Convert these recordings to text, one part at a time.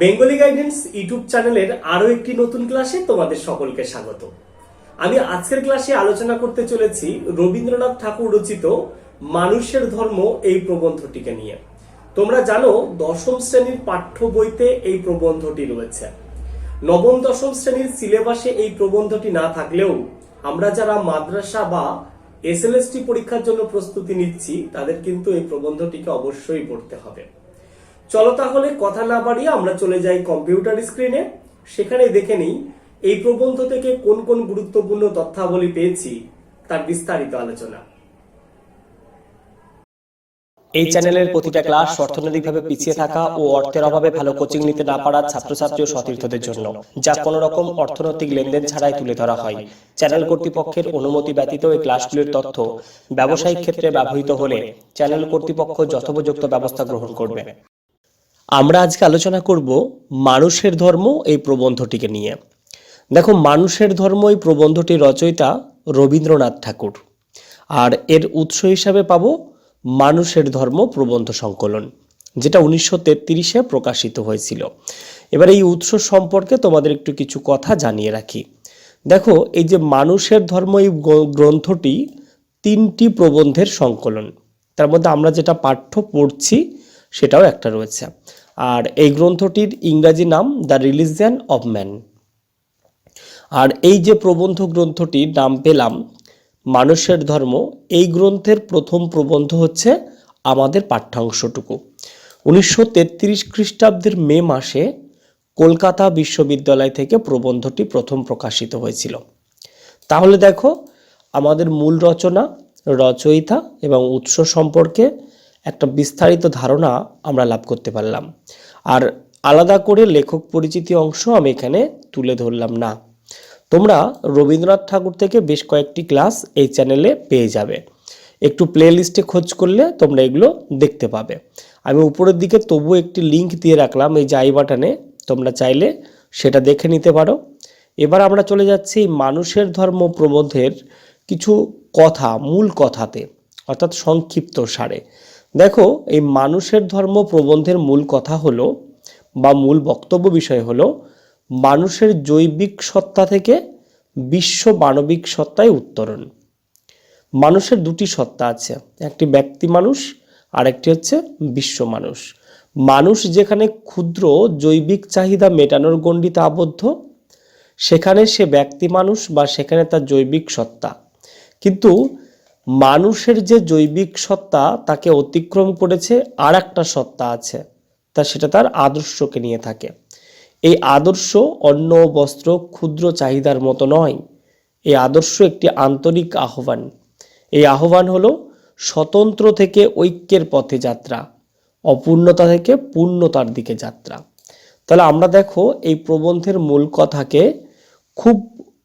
Bengali guidance YouTube চ্যানেলের আরও একটি নতুন ক্লাসে তোমাদের সকলকে স্বাগত। আমি আজকের ক্লাসে আলোচনা করতে চলেছি রবীন্দ্রনাথ ঠাকুর রচিত মানুষের ধর্ম এই প্রবন্ধটিকে নিয়ে। তোমরা জানো, দশম শ্রেণির পাঠ্য বইতে এই প্রবন্ধটি রয়েছে। নবম, দশম শ্রেণির সিলেবাসে এই প্রবন্ধটি না থাকলেও আমরা যারা মাদ্রাসা বা এসএলএসটি পরীক্ষার জন্য প্রস্তুতি নিচ্ছি, তাদের কিন্তু এই প্রবন্ধটিকে অবশ্যই পড়তে হবে। চলো তাহলে কথা না বাড়িয়ে আমরা চলে যাই কম্পিউটার স্ক্রিনে। সেখানে দেখে নিই, এই প্রবন্ধ থেকে কোন কোন গুরুত্বপূর্ণ তথ্যাবলী পেয়েছি তার বিস্তারিত আলোচনা। এই চ্যানেলের প্রতিটা ক্লাস অর্থনৈতিকভাবে পিছিয়ে থাকা ও অর্থের অভাবে ভালো কোচিং নিতে না পারা ছাত্রছাত্রী ও সতীর্থদের জন্য, যা কোনো রকম অর্থনৈতিক লেনদেন ছাড়াই তুলে ধরা হয়। চ্যানেল কর্তৃপক্ষের অনুমতি ব্যতীত এই ক্লাসগুলির তথ্য ব্যবসায়িক ক্ষেত্রে ব্যবহৃত হলে চ্যানেল কর্তৃপক্ষ যথোপযুক্ত ব্যবস্থা গ্রহণ করবে। আমরা আজকে আলোচনা করব মানুষের ধর্ম, এই প্রবন্ধটিকে নিয়ে। দেখো, মানুষের ধর্ম, এই প্রবন্ধটির রচয়িতা রবীন্দ্রনাথ ঠাকুর। আর এর উৎস হিসাবে পাব মানুষের ধর্ম প্রবন্ধ সংকলন, যেটা উনিশশো তেত্রিশে প্রকাশিত হয়েছিল। এবার এই উৎস সম্পর্কে তোমাদের একটু কিছু কথা জানিয়ে রাখি। দেখো, এই যে মানুষের ধর্ম, এই গ্রন্থটি তিনটি প্রবন্ধের সংকলন। তার মধ্যে আমরা যেটা পাঠ্য পড়ছি সেটাও একটা রয়েছে। আর এই গ্রন্থটির ইংরাজি নাম দ্য রিলিজিয়ান অব ম্যান। আর এই যে প্রবন্ধ গ্রন্থটির নাম পেলাম, মানুষের ধর্ম, এই গ্রন্থের প্রথম প্রবন্ধ হচ্ছে আমাদের পাঠ্যাংশটুকু। উনিশশো তেত্রিশ খ্রিস্টাব্দের মে মাসে কলকাতা বিশ্ববিদ্যালয় থেকে প্রবন্ধটি প্রথম প্রকাশিত হয়েছিল। তাহলে দেখো, আমাদের মূল রচনা, রচয়িতা এবং উৎস সম্পর্কে একটা বিস্তারিত ধারণা আমরা লাভ করতে পারলাম। আর আলাদা করে লেখক পরিচিতি অংশ আমি এখানে তুলে ধরলাম না। তোমরা রবীন্দ্রনাথ ঠাকুর থেকে বেশ কয়েকটি ক্লাস এই চ্যানেলে পেয়ে যাবে। একটু প্লে লিস্টে খোঁজ করলে তোমরা এগুলো দেখতে পাবে। আমি উপরের দিকে তবু একটি লিংক দিয়ে রাখলাম এই যে বাটনে, তোমরা চাইলে সেটা দেখে নিতে পারো। এবার আমরা চলে যাচ্ছি মানুষের ধর্ম প্রবন্ধের কিছু কথা, মূল কথাতে, অর্থাৎ সংক্ষিপ্ত সারে। দেখো, এই মানুষের ধর্ম প্রবন্ধের মূল কথা হলো বা মূল বক্তব্য বিষয় হলো, মানুষের জৈবিক সত্তা থেকে বিশ্ব মানবিক সত্তায় উত্তরণ। মানুষের দুটি সত্তা আছে, একটি ব্যক্তি মানুষ আর একটি হচ্ছে বিশ্ব মানুষ। মানুষ যেখানে ক্ষুদ্র জৈবিক চাহিদা মেটানোর গণ্ডিতে আবদ্ধ, সেখানে সে ব্যক্তি মানুষ বা সেখানে তার জৈবিক সত্তা। কিন্তু মানুষের যে জৈবিক সত্তা, তাকে অতিক্রম করেছে আর একটা সত্তা আছে, তা সেটা তার আদর্শকে নিয়ে থাকে। এই আদর্শ অন্ন, বস্ত্র, ক্ষুদ্র চাহিদার মতো নয়। এই আদর্শ একটি আন্তরিক আহ্বান। এই আহ্বান হলো স্বতন্ত্র থেকে ঐক্যের পথে যাত্রা, অপূর্ণতা থেকে পূর্ণতার দিকে যাত্রা। তাহলে আমরা দেখো এই প্রবন্ধের মূল কথাকে খুব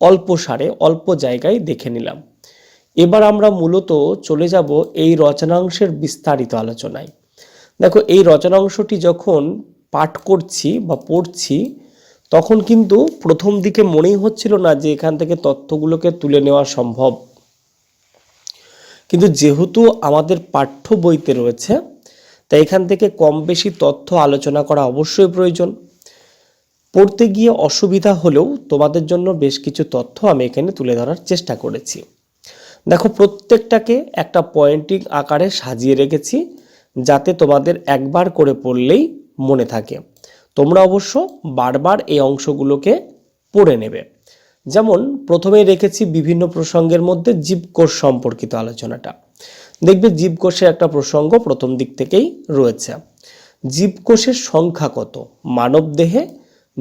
অল্প সারে, অল্প জায়গায় দেখে নিলাম। এবার আমরা মূলত চলে যাব এই রচনাংশের বিস্তারিত আলোচনায়। দেখো, এই রচনাংশটি যখন পাঠ করছি বা পড়ছি, তখন কিন্তু প্রথম দিকে মনেই হচ্ছিল না যে এখান থেকে তথ্যগুলোকে তুলে নেওয়া সম্ভব। কিন্তু যেহেতু আমাদের পাঠ্য বইতে রয়েছে, তাই এখান থেকে কম বেশি তথ্য আলোচনা করা অবশ্যই প্রয়োজন। পড়তে গিয়ে অসুবিধা হলেও তোমাদের জন্য বেশ কিছু তথ্য আমি এখানে তুলে ধরার চেষ্টা করেছি। দেখো, প্রত্যেকটাকে একটা পয়েন্টিং আকারে সাজিয়ে রেখেছি যাতে তোমাদের একবার করে পড়লেই মনে থাকে। তোমরা অবশ্য বারবার এই অংশগুলোকে পড়ে নেবে। যেমন, প্রথমেই রেখেছি বিভিন্ন প্রসঙ্গের মধ্যে জীবকোষ সম্পর্কিত আলোচনাটা। দেখবে জীবকোষের একটা প্রসঙ্গ প্রথম দিক থেকেই রয়েছে। জীবকোষের সংখ্যা কত? মানব দেহে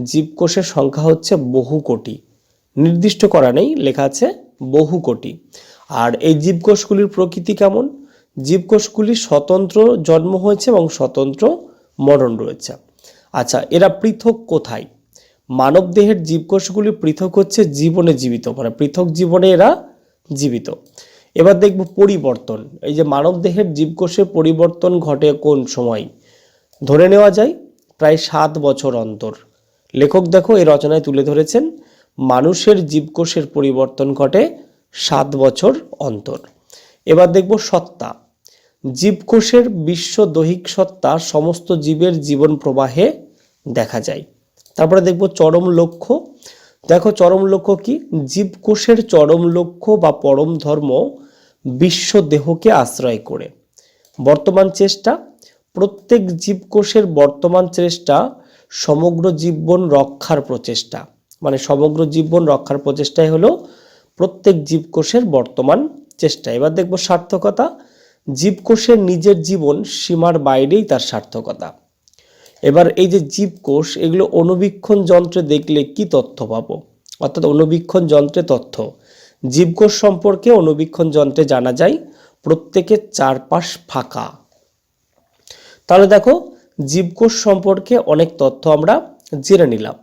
জীবকোষের সংখ্যা হচ্ছে বহু কোটি। নির্দিষ্ট করা নেই, লেখা আছে বহু কোটি। আর এই জীবকোষগুলির প্রকৃতি কেমন? জীবকোষগুলি স্বতন্ত্র জন্ম হয়েছে এবং স্বতন্ত্র মরণ রয়েছে। আচ্ছা এরা পৃথক কোথায়? মানব দেহের জীবকোষগুলি পৃথক হচ্ছে জীবনে জীবিত মানে পৃথক জীবনে এরা জীবিত। এবার দেখব পরিবর্তন। এই যে মানব দেহের জীবকোষে পরিবর্তন ঘটে কোন সময়? ধরে নেওয়া যায় প্রায় সাত বছর অন্তর। লেখক দেখো, এই রচনায় তুলে ধরেছেন, মানুষের জীবকোষের পরিবর্তন ঘটে সাত বছর অন্তর। এবার দেখব সত্তা। জীবকোষের বিশ্ব দৈহিক সত্তা সমস্ত জীবের জীবন প্রবাহে দেখা যায়। তারপরে দেখব চরম লক্ষ্য। দেখো চরম লক্ষ্য কি? জীবকোষের চরম লক্ষ্য বা পরম ধর্ম বিশ্ব দেহকে আশ্রয় করে। বর্তমান চেষ্টা। প্রত্যেক জীবকোষের বর্তমান চেষ্টা সমগ্র জীবন রক্ষার প্রচেষ্টা। মানে সমগ্র জীবন রক্ষার প্রচেষ্টাই হলো প্রত্যেক জীবকোষের বর্তমান চেষ্টা। এবার দেখব সার্থকতা। জীবকোষের নিজের জীবন সীমার বাইরেই তার সার্থকতা। এবার এই যে জীবকোষ, এগুলো অনুবীক্ষণ যন্ত্রে দেখলে কি তথ্য পাবো? অর্থাৎ অনুবীক্ষণ যন্ত্রে তথ্য। জীবকোষ সম্পর্কে অনুবীক্ষণ যন্ত্রে জানা যায়, প্রত্যেকের চারপাশ ফাঁকা। তাহলে দেখো, জীবকোষ সম্পর্কে অনেক তথ্য আমরা জেনে নিলাম।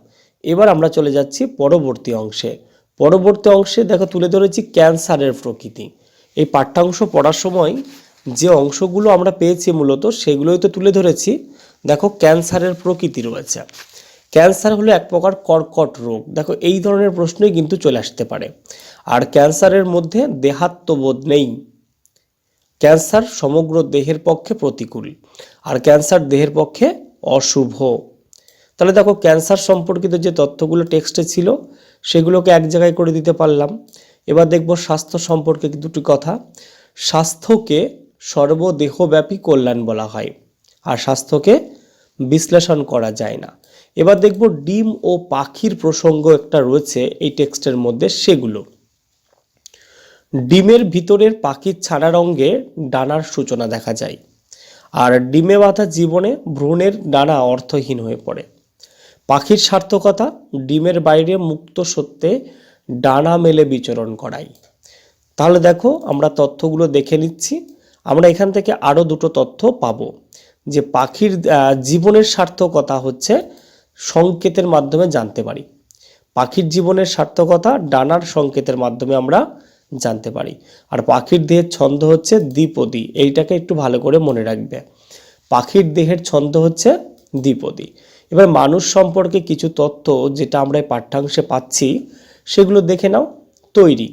এবার আমরা চলে যাচ্ছি পরবর্তী অংশে। পরবর্তী অংশে দেখো তুলে ধরেছি ক্যান্সারের প্রকৃতি। এই পাঠ্যাংশ পড়ার সময় যে অংশগুলো আমরা পেয়েছি মূলত সেগুলোই তো তুলে ধরেছি। দেখো ক্যান্সারের প্রকৃতি রয়েছে। ক্যান্সার হলো এক প্রকার কর্কট রোগ। দেখো এই ধরনের প্রশ্নই কিন্তু চলে আসতে পারে। আর ক্যান্সারের মধ্যে দেহাত্মবোধ নেই। ক্যান্সার সমগ্র দেহের পক্ষে প্রতিকূল। আর ক্যান্সার দেহের পক্ষে অশুভ। তাহলে দেখো ক্যান্সার সম্পর্কিত যে তথ্যগুলো টেক্সটে ছিল, সেগুলোকে এক জায়গায় করে দিতে পারলাম। এবার দেখব স্বাস্থ্য সম্পর্কে দুটি কথা। স্বাস্থ্যকে সর্বদেহব্যাপী কল্যাণ বলা হয়, আর স্বাস্থ্যকে বিশ্লেষণ করা যায় না। এবার দেখব ডিম ও পাখির প্রসঙ্গ একটা রয়েছে এই টেক্সটের মধ্যে, সেগুলো। ডিমের ভিতরের পাখির ছাড়ার অঙ্গে ডানার সূচনা দেখা যায়, আর ডিমে বাঁধা জীবনে ভ্রূণের ডানা অর্থহীন হয়ে পড়ে। পাখির সার্থকতা, ডিমের বাইরে মুক্ত সত্যে ডানা মেলে বিচরণ করাই। তাহলে দেখো, আমরা তথ্যগুলো দেখে নিচ্ছি। আমরা এখান থেকে আরও দুটো তথ্য পাবো। যে পাখির জীবনের সার্থকতা হচ্ছে সংকেতের মাধ্যমে জানতে পারি। পাখির জীবনের সার্থকতা ডানার সংকেতের মাধ্যমে আমরা জানতে পারি। আর পাখির দেহের ছন্দ হচ্ছে দ্বিপদী, এইটাকে একটু ভালো করে মনে রাখবে। পাখির দেহের ছন্দ হচ্ছে দ্বিপদী। এবার মানুষ সম্পর্কে কিছু তথ্য যেটা আমরা এই পাঠ্যাংশে পাচ্ছি, সেগুলো দেখে নাও। তৈরি।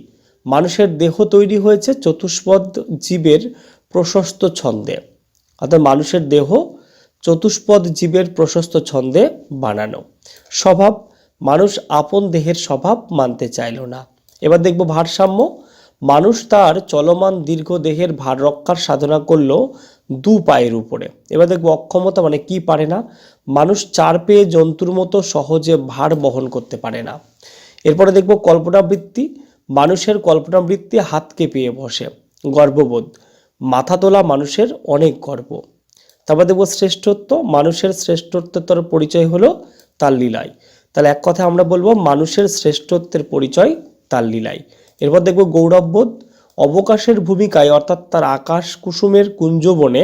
মানুষের দেহ তৈরি হয়েছে চতুষ্পদ জীবের প্রশস্ত ছন্দে। অর্থাৎ মানুষের দেহ চতুষ্পদ জীবের প্রশস্ত ছন্দে বানানো। স্বভাব, মানুষ আপন দেহের স্বভাব মানতে চাইল না। এবার দেখব ভারসাম্য। মানুষ তার চলমান দীর্ঘ দেহের ভার রক্ষার সাধনা করল দু পায়ের উপরে। এবার দেখব অক্ষমতা মানে কি পারে না। মানুষ চার পেয়ে জন্তুর মতো সহজে ভার বহন করতে পারে না। এরপরে দেখব কল্পনাবৃত্তি। মানুষের কল্পনাবৃত্তি হাতকে পেয়ে বসে। গর্ববোধ। মাথা তোলা মানুষের অনেক গর্ব। তারপর দেখব শ্রেষ্ঠত্ব। মানুষের শ্রেষ্ঠত্বর পরিচয় হলো তার লীলায়। তাহলে এক কথা আমরা বলব, মানুষের শ্রেষ্ঠত্বের পরিচয় তার লীলায়। এরপর দেখব গৌরববোধ, অবকাশের ভূমিকায়, অর্থাৎ তার আকাশ কুসুমের কুঞ্জবনে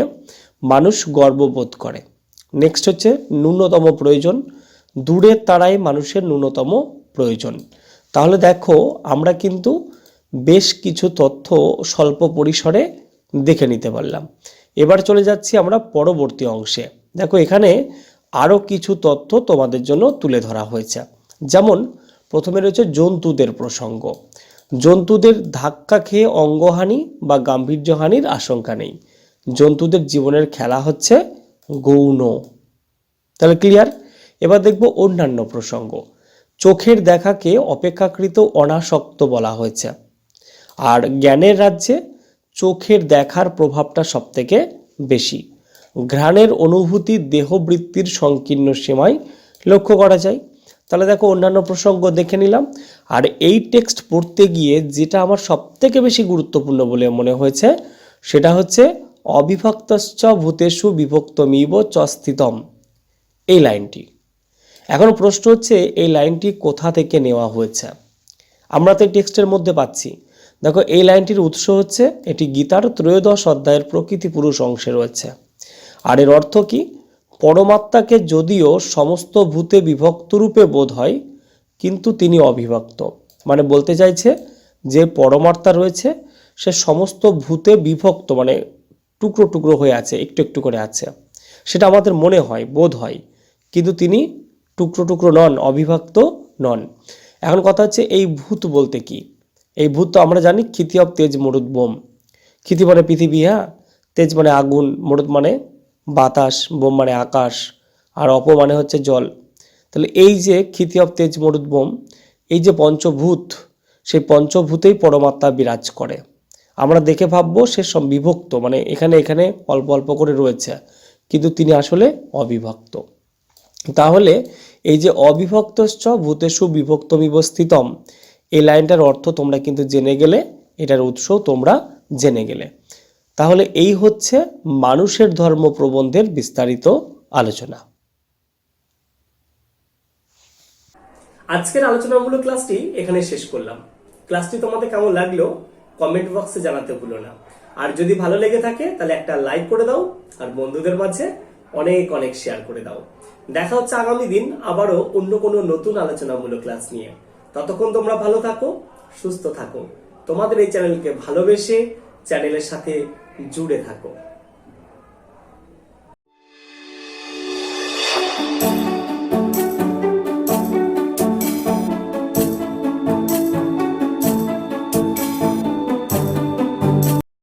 মানুষ গর্ববোধ করে। নেক্সট হচ্ছে ন্যূনতম প্রয়োজন দূরের তারাই মানুষের ন্যূনতম প্রয়োজন। তাহলে দেখো, আমরা কিন্তু বেশ কিছু তথ্য স্বল্প পরিসরে দেখে নিতে পারলাম। এবার চলে যাচ্ছি আমরা পরবর্তী অংশে। দেখো, এখানে আরও কিছু তথ্য তোমাদের জন্য তুলে ধরা হয়েছে। যেমন, প্রথমে রয়েছে জন্তুদের প্রসঙ্গ। জন্তুদের ধাক্কা খেয়ে অঙ্গহানি বা গাম্ভীর্যহানির আশঙ্কা নেই। জন্তুদের জীবনের খেলা হচ্ছে গৌণ। তাহলে ক্লিয়ার এবার দেখব অন্যান্য প্রসঙ্গ। চোখের দেখাকে অপেক্ষাকৃত অনাসক্ত বলা হয়েছে। আর জ্ঞানের রাজ্যে চোখের দেখার প্রভাবটা সবথেকে বেশি। ঘ্রাণের অনুভূতি দেহবৃত্তির সংকীর্ণ সীমায় লক্ষ্য করা যায়। তাহলে দেখো অন্যান্য প্রসঙ্গ দেখে নিলাম। আর এই টেক্সট পড়তে গিয়ে যেটা আমার সবথেকে বেশি গুরুত্বপূর্ণ বলে মনে হয়েছে, সেটা হচ্ছে, অবিভক্তশ্চ ভূতেষু বিভক্তমিব চ স্থিতম এই লাইনটি। এখন প্রশ্ন হচ্ছে, এই লাইনটি কোথা থেকে নেওয়া হয়েছে? আমরা তো এই টেক্সটের মধ্যে পাচ্ছি। দেখো, এই লাইনটির উৎস হচ্ছে, এটি গীতার ত্রয়োদশ অধ্যায়ের প্রকৃতি পুরুষ অংশে রয়েছে। আর এর অর্থ কি? পরমাত্মাকে যদিও সমস্ত ভূতে বিভক্ত রূপে বোধ হয়, কিন্তু তিনি অবিভক্ত। মানে বলতে চাইছে যে পরমাত্মা রয়েছে, সে সমস্ত ভূতে বিভক্ত মানে টুকরো টুকরো হয়ে আছে, একটু একটু করে আছে। সেটা আমাদের মনে হয়, বোধ হয়। কিন্তু তিনি টুকরো টুকরো নন, অবিভক্ত নন। এখন কথা হচ্ছে, এই ভূত বলতে কি? এই ভূত তো আমরা জানি ক্ষিতি অব তেজ মরুদ বোম। ক্ষিতি মানে পৃথিবী হ্যাঁ? তেজ মানে আগুন, মরুদ মানে বাতাস, বোম মানে আকাশ, আর অপ মানে হচ্ছে জল। তাহলে এই যে ক্ষিতি অব তেজ মরুদ্বোম এই যে পঞ্চভূত, সেই পঞ্চভূতেই পরমাত্মা বিরাজ করে। আমরা দেখে ভাববো সে সব বিভক্ত মানে এখানে এখানে অল্প অল্প করে রয়েছে, কিন্তু তিনি আসলে অবিভক্ত। তাহলে এই যে অবিভক্তশ্চ ভূতেষু বিভক্তমিব স্থিতম এই লাইনটার অর্থ তোমরা কিন্তু জেনে গেলে, এটার উৎস তোমরা জেনে গেলে। তাহলে এই হচ্ছে মানুষের ধর্ম প্রবন্ধের বিস্তারিত আলোচনা। আজকের আলোচনামূলক ক্লাসটি এখানে শেষ করলাম। ক্লাসটি তোমাদের কেমন লাগল কমেন্ট বক্সে জানাতে ভুলো না। আর যদি ভালো লেগে থাকে, তাহলে একটা লাইক করে দাও আর বন্ধুদের মাঝে অনেক অনেক শেয়ার করে দাও। দেখা হচ্ছে আগামী দিন আবারও অন্য কোনো নতুন আলোচনামূলক ক্লাস নিয়ে। ততক্ষণ তোমরা ভালো থাকো, সুস্থ থাকো। তোমাদের এই চ্যানেলকে ভালোবেসে চ্যানেলের সাথে জুড়ে থাকো।